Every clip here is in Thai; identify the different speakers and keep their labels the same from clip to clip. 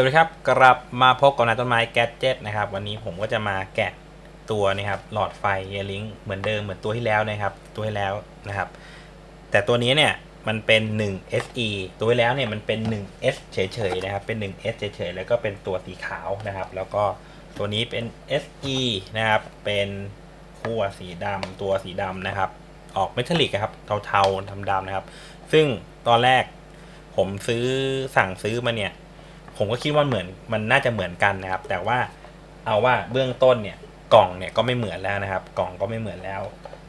Speaker 1: สวัสดีครับกลับมาพบกับนายต้นไม้แกจ็ตนะครับ วันนี้ผมก็จะมาแกะตัวนี่ครับหลอดไฟเยลิงเหมือนเดิมเหมือนตัวที่แล้วนะครับ ตัวที่แล้วนะครับ แต่ตัวนี้เนี่ยมันเป็น 1 SE ตัวที่แล้วเนี่ยมันเป็น 1 S เฉยๆนะครับ เป็น 1 S เฉยๆแล้วก็เป็นตัวสีขาวนะครับ แล้วก็ตัวนี้เป็น SE นะครับ เป็นขั้วสีดำตัวสีดำนะครับ ออกเมทัลลิกครับเทาๆดำๆนะครับ ซึ่งตอนแรกผมซื้อสั่งซื้อมาเนี่ย ผมก็คิดว่าเหมือนมันน่าจะเหมือนกันนะครับ แต่ว่าเอาว่าเบื้องต้นเนี่ยกล่องเนี่ยก็ไม่เหมือนแล้วนะครับ กล่องก็ไม่เหมือนแล้ว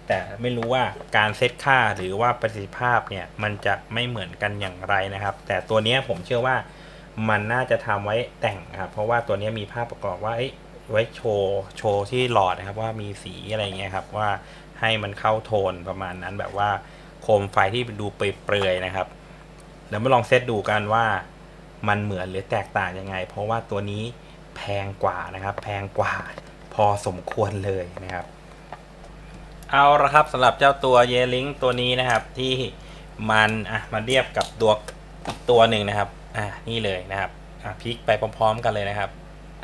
Speaker 1: แต่ไม่รู้ว่าการเซตค่าหรือว่าประสิทธิภาพเนี่ยมันจะไม่เหมือนกันอย่างไรนะครับ แต่ตัวนี้ผมเชื่อว่ามันน่าจะทำไว้แต่งครับ เพราะว่าตัวนี้มีภาพประกอบว่าเอ้ไว้โชว์โชว์ที่หลอดนะครับว่ามีสีอะไรเงี้ยครับว่าให้มันเข้าโทนประมาณนั้นแบบว่าโคมไฟที่ดูเปรยๆนะครับเดี๋ยวมาลองเซตดูกันว่า มันเหมือนหรือแตกต่างยังไง เพราะว่าตัวนี้แพงกว่านะครับ แพงกว่าพอสมควรเลยนะครับ เอาละครับสำหรับเจ้าตัวเยลิงตัวนี้นะครับที่มันอะมาเรียบกับตัวตัวหนึ่งนะครับอะนี่เลยนะครับอะพลิกไปพร้อม ๆ กันเลยนะครับ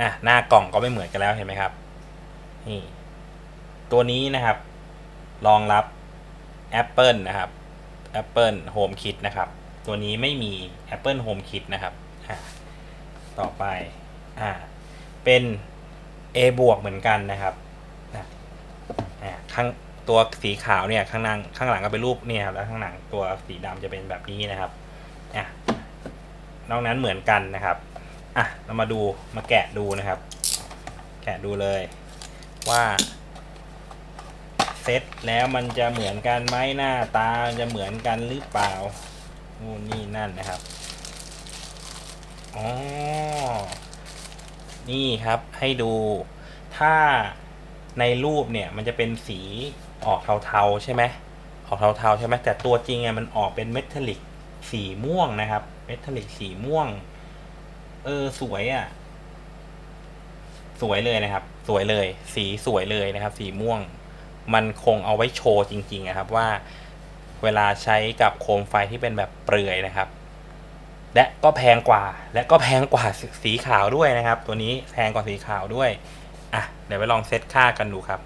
Speaker 1: อะหน้ากล่องก็ไม่เหมือนกันแล้วเห็นไหมครับนี่ตัวนี้นะครับรองรับ Apple นะครับ Apple Home Kit นะครับ ตัวนี้ไม่มี Apple Home Kit นะครับ อะต่อไปอ่าเป็น A บวกเหมือนกันนะครับนะอ่าข้างตัวสีขาวเนี่ยข้างหน้าข้างหลังก็เป็นรูปเนี่ยครับแล้วข้างหลังตัวสีดำจะเป็นแบบนี้นะครับอะนอกนั้นเหมือนกันนะครับอะเรามาดูมาแกะดูนะครับ แกะดูเลยว่าเซตแล้วมันจะเหมือนกันไหมหน้าตาจะเหมือนกันหรือเปล่านู่นนี่นั่นนะครับ อ๋อ นี่ครับให้ดู ถ้าในรูปเนี่ยมันจะเป็นสีออกเทาๆใช่ไหมออกเทาๆใช่ไหมแต่ตัวจริงอะมันออกเป็นเมทัลลิกสีม่วงนะครับ เมทัลลิกสีม่วง เออสวยอะ่ะ สวยเลยนะครับ สวยเลย สีสวยเลยนะครับ สีม่วง มันคงเอาไว้โชว์จริง ๆ นะครับว่า เวลาใช้กับโคมไฟที่เป็นแบบเปลือยนะครับ และก็แพงกว่า และก็แพงกว่าสีขาวด้วยนะครับ ตัวนี้แพงกว่าสีขาวด้วยอะเดี๋ยวไปลองเซตค่ากันดูครับ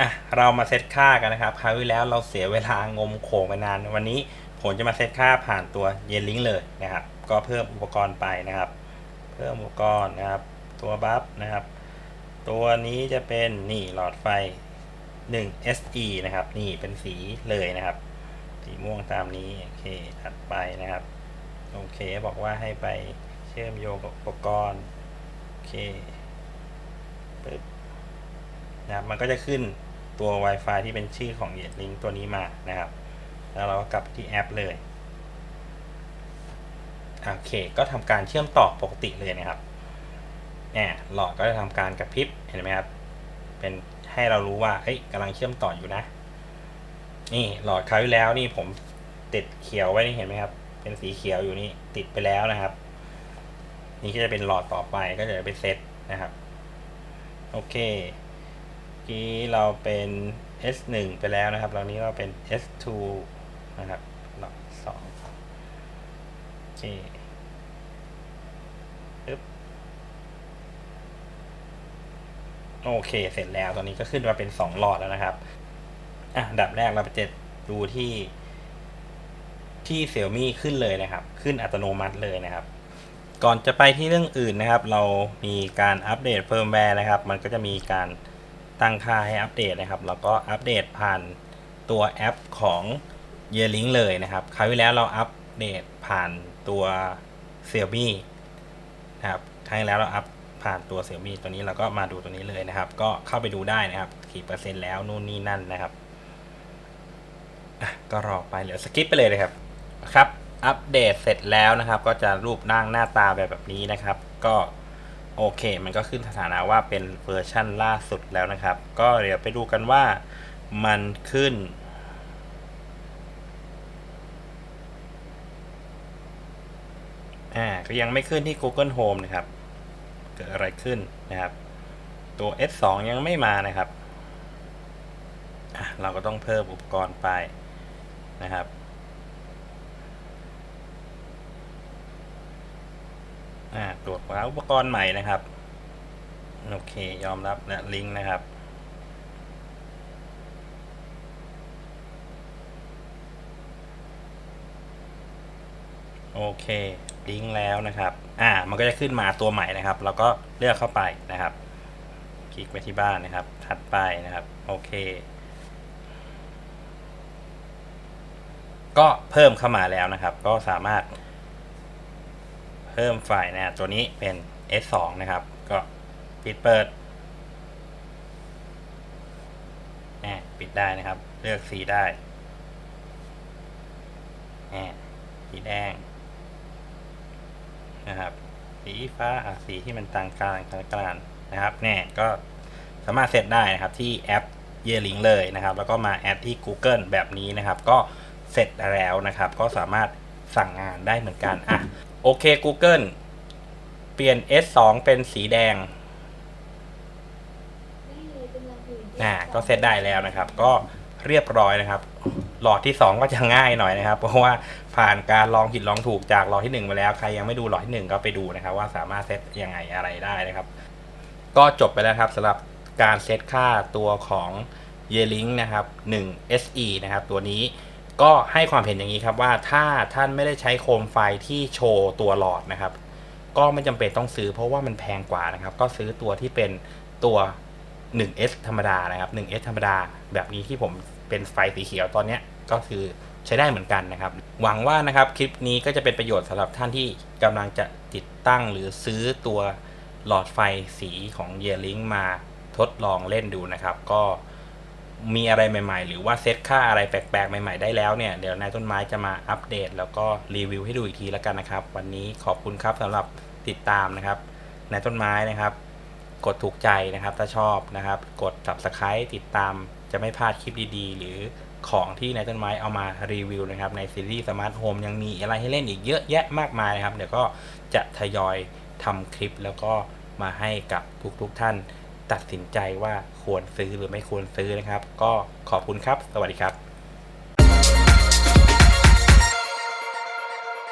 Speaker 1: อะเรามาเซตค่ากันนะครับคราวที่แล้วเราเสียเวลางมโขงไปนาน วันนี้ผมจะมาเซตค่าผ่านตัวเยนลิงเลยนะครับ ก็เพิ่มอุปกรณ์ไปนะครับ เพิ่มอุปกรณ์นะครับ ตัวบัฟนะครับ ตัวนี้จะเป็นนี่หลอดไฟ 1 SE นะครับ นี่เป็นสีเลยนะครับ สีม่วงตามนี้โอเคถัดไปนะครับ โอเคบอกว่าให้ไปเชื่อมโยงกับอุปกรณ์ โอเคปึ๊บนะครับมันก็จะขึ้นตัว Wi-Fi ที่เป็นชื่อของ y e t l i n k ตัวนี้มานะครับ แล้วเราก็กลับที่แอปเลยโอเค ก็ทำการเชื่อมต่อปกติเลยนะครับเนี่ยหลอดก็จะทำการกระพริบเห็นไหมครับ เป็นให้เรารู้ว่าเฮ้ยกำลังเชื่อมต่ออยู่นะ นี่หลอดคราวที่แล้วนี่ผมติดเขียวไว้นี่เห็นไหมครับ เป็นสีเขียวอยู่นี่ติดไปแล้วนะครับ นี่ก็จะเป็นหลอดต่อไปก็จะไปเซตนะครับ โอเคกี้เราเป็น S1 ไปแล้วนะครับตอนนี้เราเป็น S2 นะครับหลอดสองโอเคปึ๊บโอเคเสร็จแล้วตอนนี้ก็ขึ้นมาเป็น 2 หลอดแล้วนะครับอะดับแรกเราไปเจะดูที่ ที่เสี่ยมี่ขึ้นเลยนะครับ ขึ้นอัตโนมัติเลยนะครับ ก่อนจะไปที่เรื่องอื่นนะครับ เรามีการอัปเดตเฟิร์มแวร์นะครับ มันก็จะมีการตั้งค่าให้อัปเดตนะครับ แล้วก็อัปเดตผ่านตัวแอปของ y e a r l i n k เลยนะครับคราวที่แล้วเราอัปเดตผ่านตัว Xiaomi นะครับครั้งแล้วเราอัปผ่านตัว Xiaomi ตัวนี้เราก็มาดูตัวนี้เลยนะครับ ก็เข้าไปดูได้นะครับกี่เปอร์เซ็นต์แล้วนู่นนี่นั่นนะครับก็รอไปเหลือสกิปไปเลยนะครับ ครับอัปเดตเสร็จแล้วนะครับ ก็จะรูปร่างหน้าตาแบบแบบนี้นะครับ ก็โอเค มันก็ขึ้นสถานะว่าเป็นเวอร์ชั่นล่าสุดแล้วนะครับ ก็เดี๋ยวไปดูกันว่ามันขึ้น อ่าก็ยังไม่ขึ้นที่ Google Home นะครับ เกิดอะไรขึ้นนะครับ ตัว S2 ยังไม่มานะครับอะเราก็ต้องเพิ่มอุปกรณ์ไปนะครับ อ่าตรวจว่าอุปกรณ์ใหม่นะครับ โอเค ยอมรับและลิงก์นะครับโอเค ลิงก์แล้วนะครับ อ่า มันก็จะขึ้นมาตัวใหม่นะครับ แล้วก็เลือกเข้าไปนะครับ คลิกไปที่บ้านนะครับ ถัดไปนะครับ โอเค ก็เพิ่มเข้ามาแล้วนะครับ ก็สามารถ เพิ่มไฟล์นะตัวนี้เป็น S2 นะครับ ก็ปิดเปิดแหมปิดได้นะครับ เลือกสีได้แหมสีแดงนะครับ สีฟ้าสีที่มันต่างกลางกลางกลางนะครับแน่ก็สามารถเซตได้นะครับที่แอปเยลิงเลยนะครับ แล้วก็มาแอดที่ Google แบบนี้นะครับ ก็เสร็จแล้วนะครับ ก็สามารถสั่งงานได้เหมือนกันอะ โอเค Google เปลี่ยน S2 เป็นสีแดงอ่าก็เซตได้แล้วนะครับ ก็เรียบร้อยนะครับ หลอดที่ 2 ก็จะง่ายหน่อยนะครับ เพราะว่าผ่านการลองผิดลองถูกจากหลอดที่ 1 มาแล้ว ใครยังไม่ดูหลอดที่ 1 ก็ไปดูนะครับ ว่าสามารถเซตยังไงอะไรได้นะครับ ก็จบไปแล้วครับสำหรับการเซตค่าตัวของ y e l i n k นะครับ 1 SE นะครับ ตัวนี้ ก็ให้ความเห็นอย่างนี้ครับว่าถ้าท่านไม่ได้ใช้โคมไฟที่โชว์ตัวหลอดนะครับ ก็ไม่จำเป็นต้องซื้อเพราะว่ามันแพงกว่านะครับ ก็ซื้อตัวที่เป็นตัว 1S ธรรมดานะครับ 1S ธรรมดา แบบนี้ที่ผมเป็นไฟสีเขียวตอนนี้ก็คือใช้ได้เหมือนกันนะครับ หวังว่านะครับคลิปนี้ก็จะเป็นประโยชน์สำหรับท่านที่กำลังจะติดตั้งหรือซื้อตัวหลอดไฟสีของ y e a r l i n k มาทดลองเล่นดูนะครับ ก็ มีอะไรใหม่ ๆ หรือว่าเซตค่าอะไรแปลกๆ ใหม่ ๆ ได้แล้วเนี่ย เดี๋ยวนายต้นไม้จะมาอัปเดต แล้วก็รีวิวให้ดูอีกทีแล้วกันนะครับ วันนี้ขอบคุณครับสำหรับติดตามนะครับ นายต้นไม้นะครับ กดถูกใจนะครับ ถ้าชอบนะครับ กด subscribe ติดตามจะไม่พลาดคลิปดีๆ หรือของที่นายต้นไม้เอามารีวิวนะครับ ในซีรีส์สมาร์ทโฮมยังมีอะไรให้เล่นอีกเยอะแยะมากมายนะครับ เดี๋ยวก็จะทยอยทำคลิปแล้วก็มาให้กับทุกๆท่าน ตัดสินใจว่าควรซื้อหรือไม่ควรซื้อนะครับ ก็ขอบคุณครับ สวัสดีครับ